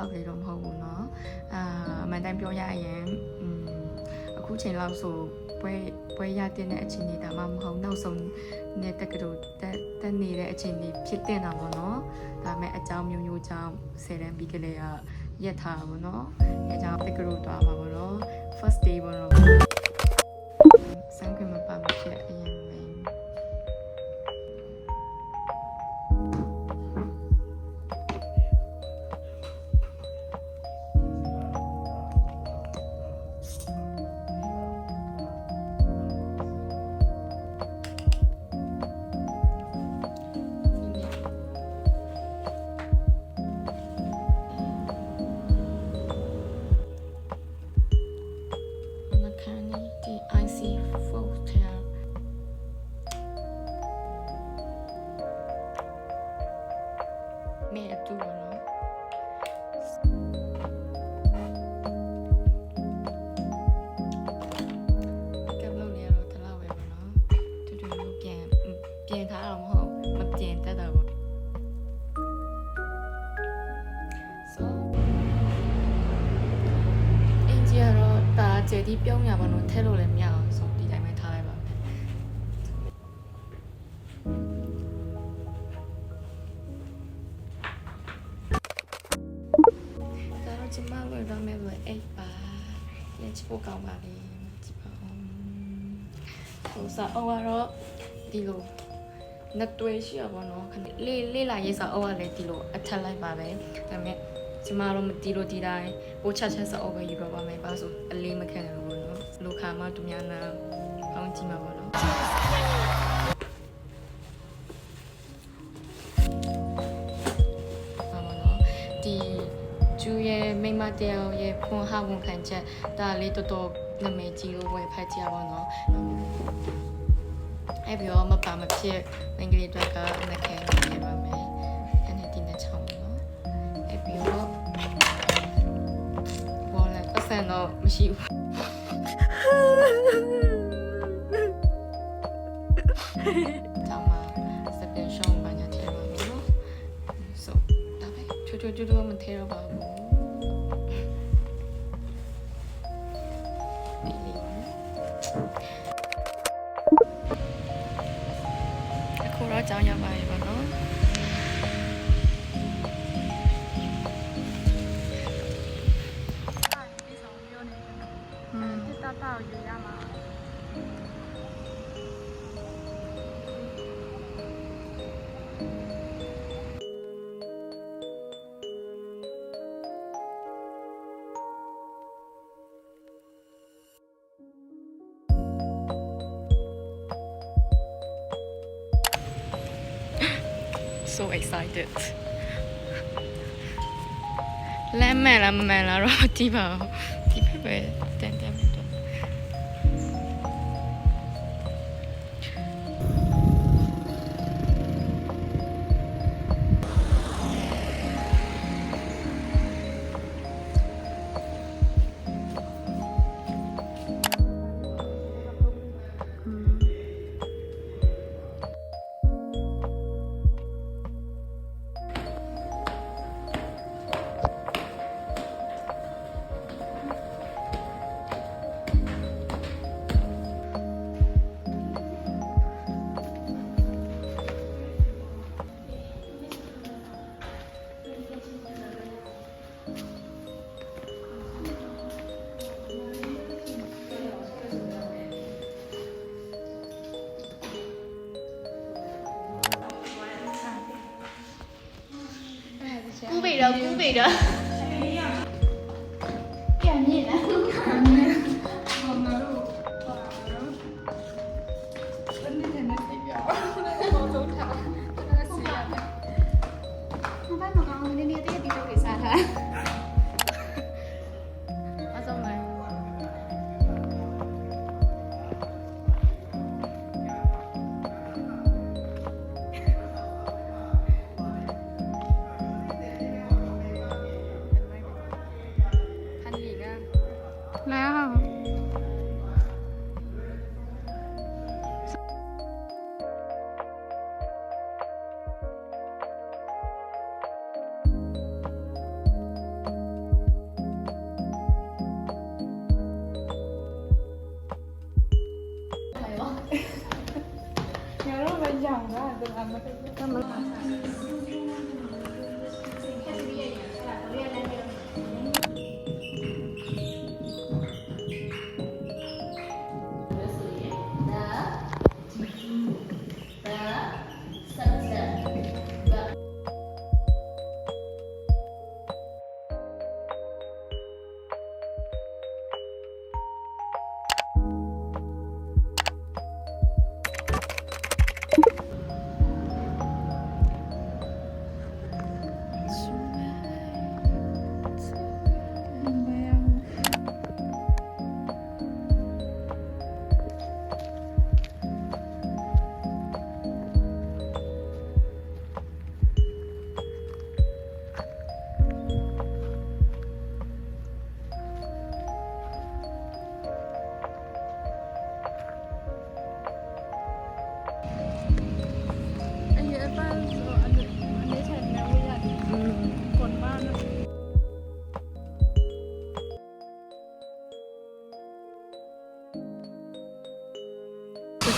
ထူးထူးထူးထူး vlog လေးတော့မဟုတ်ဘူးเนาะအာအမှန်တမ်းပြောရရင်อืมအခုချိန်လောက်ဆိုပွဲပွဲရတဲ့အချိန်လေးဒါမှမဟုတ်နောက်ဆုံးနေ့တက်ကတူတက်တက်နေတဲ့အချိန်လေးဖြစ်တင်တာပေါ့เนาะဒါပေမဲ့အကြောင်းမျိုးမျိုးကြောင့်ဆယ်တန်းပြီးကလေးကရက်ထားတာပေါ့เนาะအဲကြောင့်တက်ကတူသွားမှာပေါ့เนาะ first day ပေါ့เ ပြင်ထားတော့မဟုတ်မပြင်တတ်တာပေါ့ so အင်ဂျီကတော့ဒါကျေဒီပြုံးရပါတော့ထဲလို့လည်းမရအောင်ဆိုဒီတိုင်းပဲထားလိုက်ပါမယ်ဒါတော့ကျမဝယ်တော့မယ်လို့အိတ်ပါရချဖို့ကောင်းပါလေကြည့်ပါဦးဟိုစားအော်ကတော့ဒီလို နှစ်တွဲရှိရပါတော့ခဏလေးလေးလာရေးစားအော်ကလည်းဒီလိုအထက်လိုက်ပါပဲဒါပေမဲ့ကျမတို့မတီလို့ဒီတိုင်းပိုချက်ချက်စားအော်ပဲယူတော့ပါမယ်ပါဆိုအလေးမခံရဘူးပေါ့နော်လူခါမှသူများနာကောင်းကြည့်မှာပေါ့နော်ပါပါနော်ဒီကျူရဲ့မိန်းမတယောက်ရဲ့ဖွန်ဟဝန်ခံချက်ဒါလေးတော်တော်နာမည်ကြီးလို့ဝယ်ဖတ်ကြပါတော့ အဲ့ပြီးတော့မပါမဖြစ်အင်္ဂလိပ်အတွက်ကအနက်ခဲနေပါမယ်အဲ့ဒီဒီနဲ့ချောင်းနော်အဲ့ပြီးတော့ဘောလည်းပတ်စံတော့မရှိဘူးကျောင်းမှာစပင်ရှောင်းဘာညာထဲပါမယ်နော် so ဒါပဲချွတ်ချွတ်ချွတ်ချွတ်မထဲတော့ပါဘူးဒီလေးပါနော် တော့ကြောင်းရပါပြီပေါ့နော်ဒီဆောင်ပြောနေတယ်တစ်တတောက်ယူရမှာ so excited လမ်းမှန်လားမမှန်လားတော့မသိပါဘူးဒီဘက်ပဲတန်တန်ပဲ ကူးပေတော့ကူး Vâng.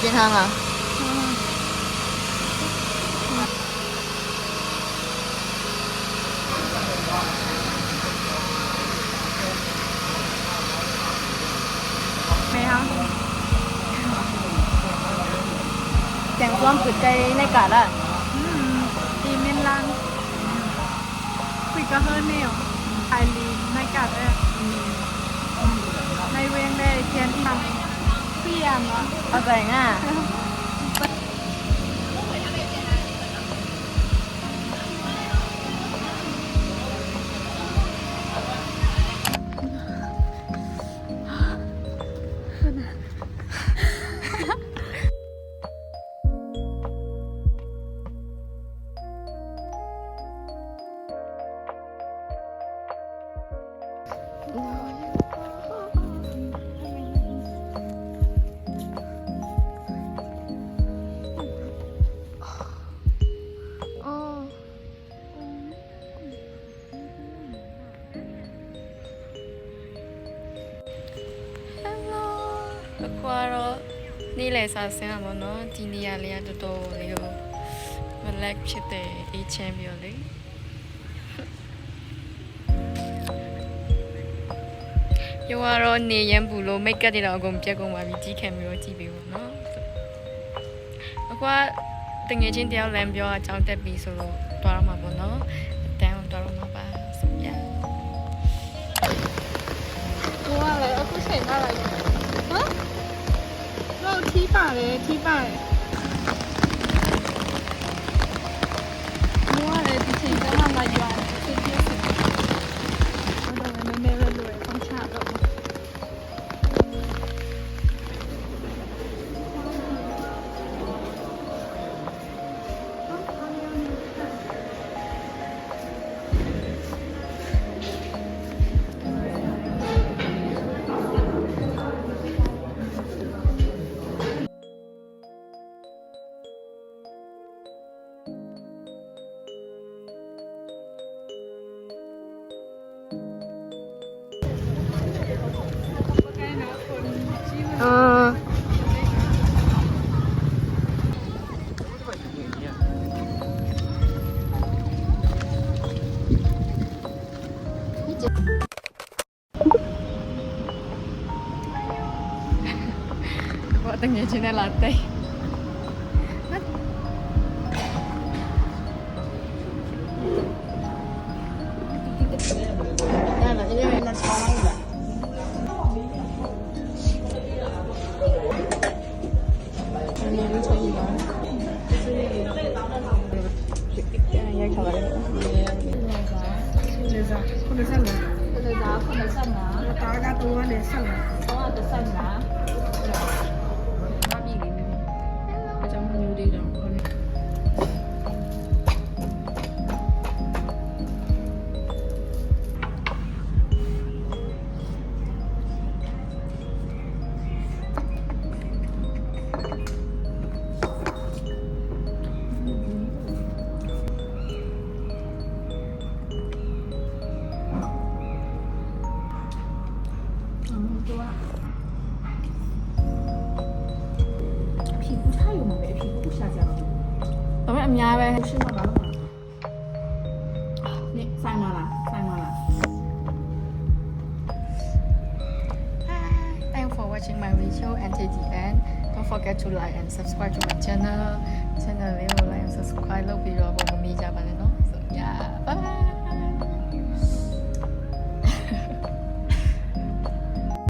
กินทางอะแจ้งความผิดใจในกาดอะตีเมนลังคุยกับเฮอร์เนลไอลีในกาดเลยในเวงได้เทียนที่ทำ เปลี่ยนเนะเอาไปง่ะ နေ့လည်စာဆင်းရမှာနော်ဒီနေရာလေးကတော်တော်လေးကို relax ဖြစ်တဲ့အေးချမ်းပြီးတော့လေရောကတော့နေရန်ဘူးလို့ make up တွေတော့အကုန်ပြတ်ကုန်ပါပြီကြီးခံပြီးတော့ကြည့်ပေးပါနော်အခုကတငယ်ချင်းတယောက်လမ်းပြောအကြောင်းတက်ပြီးဆိုလို့တွားရမှာပေါ့နော်အတန်းတွားရမှာပါဆိုရကိုကလည်းအခုချိန်ထားလိုက်ဟမ် တော့ထီးပါတယ် original అత్తయ్య không được xanh hả? Có, có xanh hả? Có, có xanh hả? နေဆိုင်မလားဆိုင်မလား Thanks for watching my video until the end. Don't forget to like and subscribe to my channel. Channel လေးကို like and subscribe လုပ်ပြီးတော့ပုံမမေ့ကြပါနဲ့နော် ့